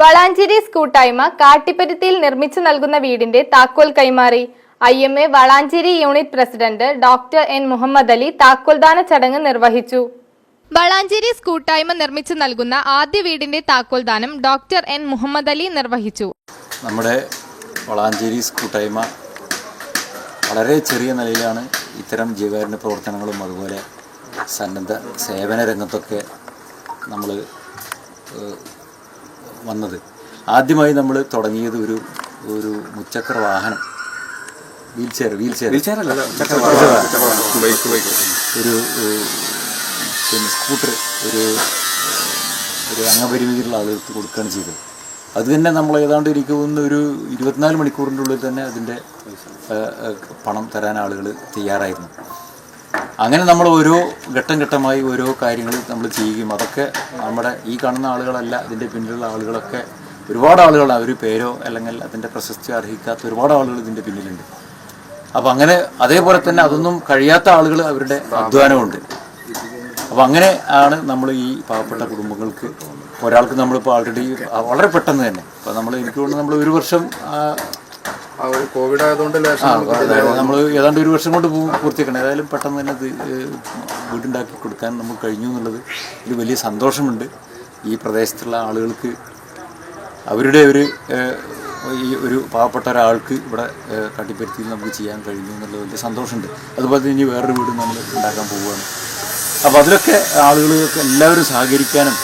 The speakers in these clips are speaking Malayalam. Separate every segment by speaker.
Speaker 1: വളാഞ്ചേരി സ്കൂട്ടായ്മ കാട്ടിപ്പരുത്തിയിൽ നിർമ്മിച്ചു നൽകുന്ന വീടിന്റെ താക്കോൽ കൈമാറി. I M A Valanchery unit president doctor N Muhammad Ali താക്കോൽദാന ചടങ്ങ് നിർവഹിച്ചു. വളാഞ്ചേരി സ്കൂട്ടായ്മ നിർമ്മിച്ചു നൽകുന്ന ആദ്യ വീടിന്റെ താക്കോൽദാനം ഡോക്ടർ എൻ മുഹമ്മദ് അലി നിർവഹിച്ചു.
Speaker 2: നമ്മുടെ വളാഞ്ചേരി സ്കൂട്ടായ്മ വളരെ ചെറിയ നിലയിലാണ് ഇത്തരം ജീവകാരുണ്യ പ്രവർത്തനങ്ങളും അതുപോലെ സന്നദ്ധ സേവന രംഗത്തൊക്കെ നമ്മൾ വന്നത്. ആദ്യമായി നമ്മൾ തുടങ്ങിയത് ഒരു ഒരു മുച്ചക്ര വാഹനം വീൽ ചെയർ വീൽ ചെയർ ഒരു ഏഹ്, പിന്നെ സ്കൂട്ടർ ഒരു ഒരു അംഗപരിമിതിയുള്ള ആളുകൾക്ക് കൊടുക്കുകയാണ് ചെയ്തത്. അത് തന്നെ നമ്മൾ ഏതാണ്ട് ഇരിക്കുന്ന തോന്നുന്നു ഒരു ഇരുപത്തിനാല് മണിക്കൂറിന്റെ ഉള്ളിൽ തന്നെ അതിന്റെ പണം തരാൻ ആളുകൾ തയ്യാറായിരുന്നു. അങ്ങനെ നമ്മൾ ഓരോ ഘട്ടം ഘട്ടമായി ഓരോ കാര്യങ്ങൾ നമ്മൾ ചെയ്യുകയും അതൊക്കെ നമ്മുടെ ഈ കാണുന്ന ആളുകളല്ല ഇതിന്റെ പിന്നിലുള്ള ആളുകളൊക്കെ ഒരുപാട് ആളുകൾ അവർ പേരോ അല്ലെങ്കിൽ അതിന്റെ പ്രശസ്തി അർഹിക്കാത്ത ഒരുപാട് ആളുകൾ ഇതിന്റെ പിന്നിലുണ്ട്. അപ്പോൾ അങ്ങനെ അതേപോലെ തന്നെ അതൊന്നും കഴിയാത്ത ആളുകൾ അവരുടെ അധ്വാനമുണ്ട്. അപ്പോൾ അങ്ങനെ ആണ് നമ്മൾ ഈ പാവപ്പെട്ട കുടുംബങ്ങൾക്ക് ഒരാൾക്ക് നമ്മളിപ്പോൾ ആൾറെഡി വളരെ പെട്ടെന്ന് തന്നെ. അപ്പോൾ നമ്മൾ എനിക്ക് തോന്നുന്നു നമ്മൾ ഒരു വർഷം
Speaker 3: കോവിഡ് ആയതുകൊണ്ട്
Speaker 2: നമ്മൾ ഏതാണ്ട് ഒരു വർഷം കൊണ്ട് പൂർത്തിയാക്കണം ഏതായാലും പെട്ടെന്ന് തന്നെ വീടുണ്ടാക്കി കൊടുക്കാൻ നമുക്ക് കഴിഞ്ഞു എന്നുള്ളത് ഒരു വലിയ സന്തോഷമുണ്ട്. ഈ പ്രദേശത്തുള്ള ആളുകൾക്ക് അവരുടെ ഒരു ഈ ഒരു പാവപ്പെട്ട ഒരാൾക്ക് ഇവിടെ കട്ടിപ്പരുത്തി നമുക്ക് ചെയ്യാൻ കഴിഞ്ഞു എന്നുള്ളത് വലിയ സന്തോഷമുണ്ട്. അതുപോലെ തന്നെ ഇനി വേറൊരു വീട് നമ്മൾ ഉണ്ടാക്കാൻ പോവുകയാണ്. അപ്പോൾ അതിലൊക്കെ ആളുകളൊക്കെ എല്ലാവരും സഹകരിക്കാനും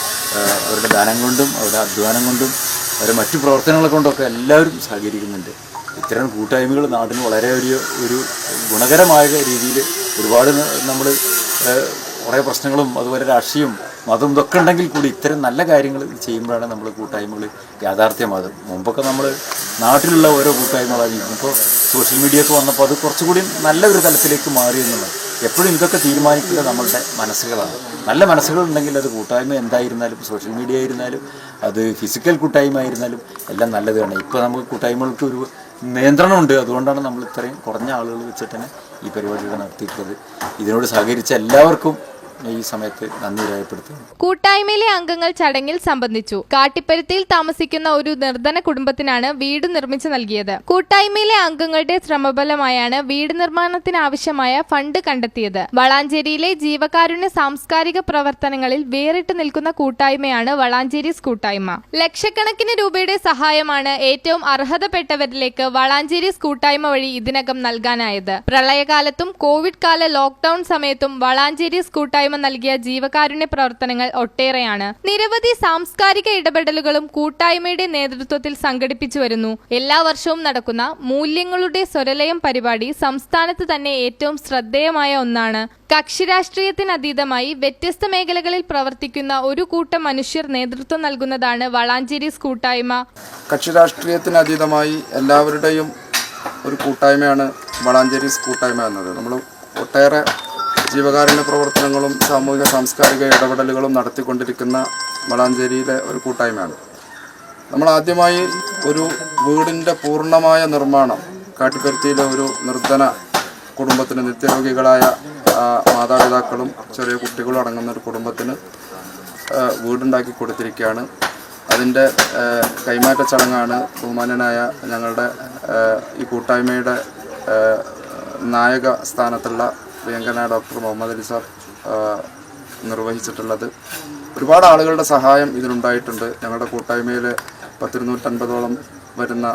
Speaker 2: അവരുടെ ദാനം കൊണ്ടും അവരുടെ അധ്വാനം കൊണ്ടും അവരുടെ മറ്റു പ്രവർത്തനങ്ങളെ കൊണ്ടൊക്കെ എല്ലാവരും സഹകരിക്കുന്നുണ്ട്. ഇത്തരം കൂട്ടായ്മകൾ നാടിന് വളരെ ഒരു ഒരു ഗുണകരമായ രീതിയിൽ ഒരുപാട് നമ്മൾ കുറേ പ്രശ്നങ്ങളും അതുപോലെ രാഷ്ട്രീയം മതം ഇതൊക്കെ ഉണ്ടെങ്കിൽ കൂടി ഇത്തരം നല്ല കാര്യങ്ങൾ ചെയ്യുമ്പോഴാണ് നമ്മൾ കൂട്ടായ്മകൾ യാഥാർത്ഥ്യമാകും മുമ്പൊക്കെ നമ്മൾ നാട്ടിലുള്ള ഓരോ കൂട്ടായ്മകളായിരുന്നു ഇപ്പോൾ സോഷ്യൽ മീഡിയ ഒക്കെ വന്നപ്പോൾ അത് കുറച്ചുകൂടി നല്ല ഒരു തലത്തിലേക്ക് മാറി എന്നുള്ളത്. എപ്പോഴും ഇതൊക്കെ തീരുമാനിക്കുക നമ്മളുടെ മനസ്സുകളാണ്. നല്ല മനസ്സുകൾ ഉണ്ടെങ്കിൽ അത് കൂട്ടായ്മ എന്തായിരുന്നാലും സോഷ്യൽ മീഡിയ ആയിരുന്നാലും അത് ഫിസിക്കൽ കൂട്ടായ്മ ആയിരുന്നാലും എല്ലാം നല്ലതാണ്. ഇപ്പോൾ നമുക്ക് കൂട്ടായ്മകൾക്ക് ഒരു നിയന്ത്രണമുണ്ട്. അതുകൊണ്ടാണ് നമ്മൾ ഇത്രയും കുറഞ്ഞ ആളുകൾ വെച്ചിട്ട് തന്നെ ഈ പരിപാടികൾ നടത്തിയിട്ടുള്ളത്. ഇതിനോട് സഹകരിച്ച എല്ലാവർക്കും ഈ സമയത്ത് നന്ദി രേഖപ്പെടുത്തുന്നു.
Speaker 1: കൂട്ടായ്മയിലെ അംഗങ്ങൾ ചടങ്ങിൽ സംബന്ധിച്ചു. കാട്ടിപ്പരുത്തിയിൽ താമസിക്കുന്ന ഒരു നിർധന കുടുംബത്തിനാണ് വീട് നിർമ്മിച്ചു നൽകിയത്. കൂട്ടായ്മയിലെ അംഗങ്ങളുടെ ശ്രമബലമായാണ് വീട് നിർമ്മാണത്തിനാവശ്യമായ ഫണ്ട് കണ്ടെത്തിയത്. വളാഞ്ചേരിയിലെ ജീവകാരുണ്യ സാംസ്കാരിക പ്രവർത്തനങ്ങളിൽ വേറിട്ട് നിൽക്കുന്ന കൂട്ടായ്മയാണ് വളാഞ്ചേരി കൂട്ടായ്മ ലക്ഷക്കണക്കിന് രൂപയുടെ സഹായമാണ് ഏറ്റവും അർഹതപ്പെട്ടവരിലേക്ക് വളാഞ്ചേരി കൂട്ടായ്മ വഴി ഇതിനകം നൽകാനായത്. പ്രളയകാലത്തും കോവിഡ് കാല ലോക്ഡൌൺ സമയത്തും വളാഞ്ചേരി കൂട്ടായ്മ നൽകിയ ജീവകാരുണ്യ പ്രവർത്തനങ്ങൾ ഒട്ടേറെയാണ്. നിരവധി സാംസ്കാരിക ഇടപെടലുകളും കൂട്ടായ്മയുടെ നേതൃത്വത്തിൽ സംഘടിപ്പിച്ചു വരുന്നു. എല്ലാ വർഷവും നടക്കുന്ന മൂല്യങ്ങളുടെ സ്വരലയം പരിപാടി സംസ്ഥാനത്ത് തന്നെ ഏറ്റവും ശ്രദ്ധേയമായ ഒന്നാണ്. കക്ഷിരാഷ്ട്രീയത്തിനതീതമായി വ്യത്യസ്ത മേഖലകളിൽ പ്രവർത്തിക്കുന്ന ഒരു കൂട്ടം മനുഷ്യർ നേതൃത്വം നൽകുന്നതാണ് വളാഞ്ചേരി കൂട്ടായ്മ.
Speaker 3: കക്ഷിരാഷ്ട്രീയത്തിനതീതമായി രാഷ്ട്രീയത്തിന് എല്ലാവരുടെയും ഒരു കൂട്ടായ്മയാണ് വളാഞ്ചേരി കൂട്ടായ്മ എന്നത്. നമ്മൾ ഒട്ടേറെ ജീവകാരുണ്യ പ്രവർത്തനങ്ങളും സാമൂഹിക സാംസ്കാരിക ഇടപെടലുകളും നടത്തിക്കൊണ്ടിരിക്കുന്ന വളാഞ്ചേരിയിലെ ഒരു കൂട്ടായ്മയാണ്. നമ്മൾ ആദ്യമായി ഒരു വീടിന്റെ പൂർണമായ നിർമ്മാണം കാട്ടിപ്പരുത്തിയിലെ ഒരു നിർധന കുടുംബത്തിന് നിത്യരോഗികളായ മാതാപിതാക്കളും ചെറിയ കുട്ടികളും അടങ്ങുന്ന ഒരു കുടുംബത്തിന് വീടുണ്ടാക്കി കൊടുത്തിരിക്കുകയാണ്. അതിന്റെ കൈമാറ്റ ചടങ്ങാണ് ബഹുമാനനായ ഞങ്ങളുടെ ഈ കൂട്ടായ്മയുടെ നായക സ്ഥാനത്തുള്ള പ്രിയങ്കനായ ഡോക്ടർ മുഹമ്മദ് അലി സാർ നിർവഹിച്ചിട്ടുള്ളത്. ഒരുപാട് ആളുകളുടെ സഹായം ഇതിനുണ്ടായിട്ടുണ്ട് ഞങ്ങളുടെ കൂട്ടായ്മയിൽ പത്തിരുന്നൂറ്റൻപതോളം വരുന്ന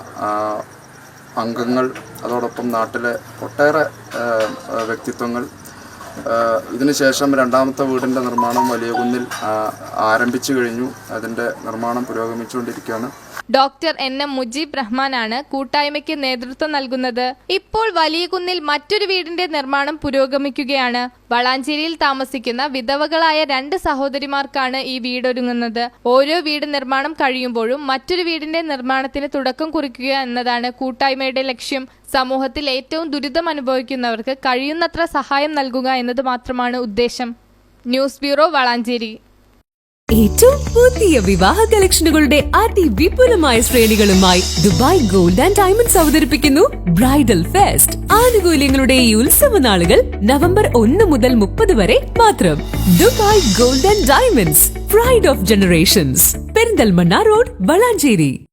Speaker 3: അംഗങ്ങൾ അതോടൊപ്പം നാട്ടിലെ ഒട്ടേറെ വ്യക്തിത്വങ്ങൾ ഇതിനുശേഷം രണ്ടാമത്തെ വീടിന്റെ നിർമ്മാണം വലിയ കുന്നിൽ ആരംഭിച്ചു കഴിഞ്ഞു. അതിന്റെ നിർമ്മാണം പുരോഗമിച്ചുകൊണ്ടിരിക്കുകയാണ്.
Speaker 1: ഡോക്ടർ എൻ എം മുജീബ് റഹ്മാനാണ് കൂട്ടായ്മയ്ക്ക് നേതൃത്വം നൽകുന്നത്. ഇപ്പോൾ വലിയകുന്നിൽ മറ്റൊരു വീടിന്റെ നിർമ്മാണം പുരോഗമിക്കുകയാണ്. വളാഞ്ചേരിയിൽ താമസിക്കുന്ന വിധവകളായ രണ്ട് സഹോദരിമാർക്കാണ് ഈ വീടൊരുങ്ങുന്നത്. ഓരോ വീട് നിർമ്മാണം കഴിയുമ്പോഴും മറ്റൊരു വീടിന്റെ നിർമ്മാണത്തിന് തുടക്കം കുറിക്കുക എന്നതാണ് കൂട്ടായ്മയുടെ ലക്ഷ്യം. സമൂഹത്തിൽ ഏറ്റവും ദുരിതം അനുഭവിക്കുന്നവർക്ക് കഴിയുന്നത്ര സഹായം നൽകുക എന്നത് മാത്രമാണ് ഉദ്ദേശം. News bureau Valanchery.
Speaker 4: ഏറ്റവും പുതിയ വിവാഹ കളക്ഷനുകളുടെ അതിവിപുലമായ ശ്രേണികളുമായി ദുബായ് ഗോൾഡ് ആൻഡ് ഡയമണ്ട്സ് അവതരിപ്പിക്കുന്നു ബ്രൈഡൽ ഫെസ്റ്റ്. ആനുകൂല്യങ്ങളുടെ ഈ ഉത്സവ നാളുകൾ നവംബർ ഒന്ന് മുതൽ മുപ്പത് വരെ മാത്രം. Dubai gold and diamonds pride of generations Perinthalmanna road Valanchery.